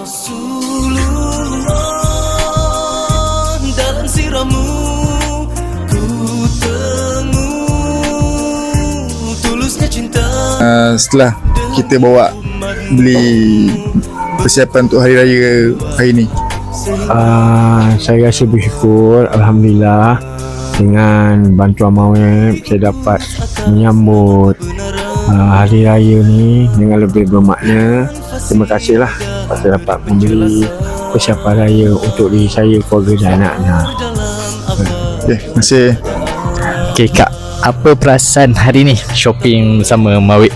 Rasulullah dalam siramu ku temu tulusnya cinta uh, setelah kita bawa beli persiapan untuk hari raya hari ni. Uh, saya rasa bersyukur Alhamdulillah dengan bantuan Mawib saya dapat menyambut uh, hari raya ni dengan lebih bermakna. Terima kasihlah saya dapat membeli persiapan raya untuk diri saya, keluarga dan anak-anak okay, terima kasih. Okay Kak, apa perasaan hari ni shopping bersama Mawik?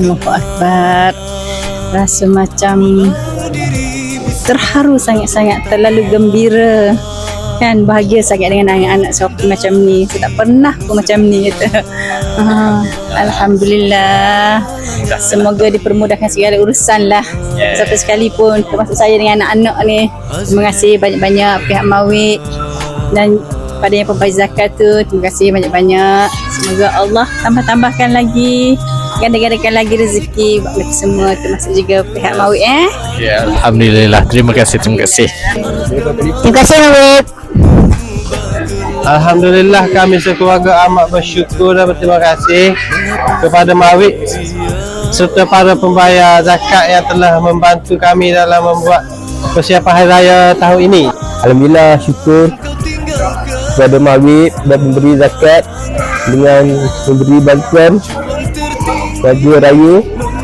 Allahu Akbar Rasa macam Terharu sangat-sangat Terlalu gembira Kan bahagia sangat dengan anak-anak shopping macam ni. Saya tak pernah pun macam ni kata. Ah, Alhamdulillah. Semoga dipermudahkan segala urusan lah. Sampai sekalipun Termasuk saya dengan anak-anak ni. Terima kasih banyak-banyak pihak Mawik Dan pada yang pembayar zakat tu Terima kasih banyak-banyak. Semoga Allah tambah-tambahkan lagi Ganda-gandakan lagi rezeki Buat mereka semua Termasuk juga pihak Mawik eh. Ya, Alhamdulillah. Terima kasih, terima kasih. Terima kasih Mawik Alhamdulillah kami sekeluarga amat bersyukur dan berterima kasih kepada Mawik serta para pembayar zakat yang telah membantu kami dalam membuat persiapan hari raya tahun ini. Alhamdulillah syukur kepada Mawib dan memberi zakat dengan memberi bantuan bagi raya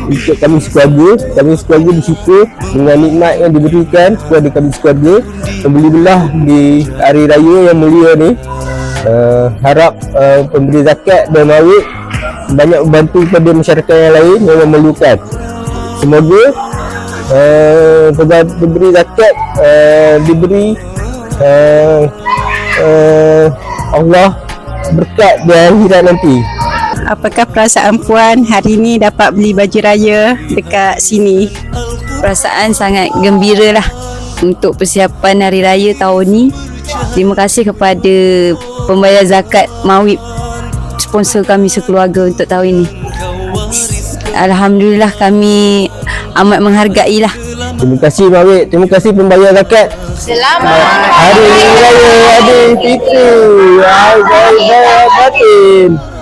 untuk kami sekeluarga kami sekeluarga bersyukur dengan nikmat yang diberikan kepada kami sekeluarga. Alhamdulillah di hari raya yang mulia ni uh, harap uh, pemberi zakat dan Mawib banyak membantu kepada masyarakat yang lain yang memerlukan. Semoga uh, pemberi zakat uh, diberi uh, uh, Allah berkat di akhirat nanti Apakah perasaan Puan hari ni dapat beli baju raya dekat sini? perasaan sangat gembira lah untuk persiapan hari raya tahun ni. Terima kasih kepada pembayar zakat Mawib sponsor kami sekeluarga untuk tahun ini. Alhamdulillah kami amat menghargai lah. Terima kasih Mawik, terima kasih pembayar zakat. Selamat Hari Raya Adil Fitri. Hai, hai, hai, batin.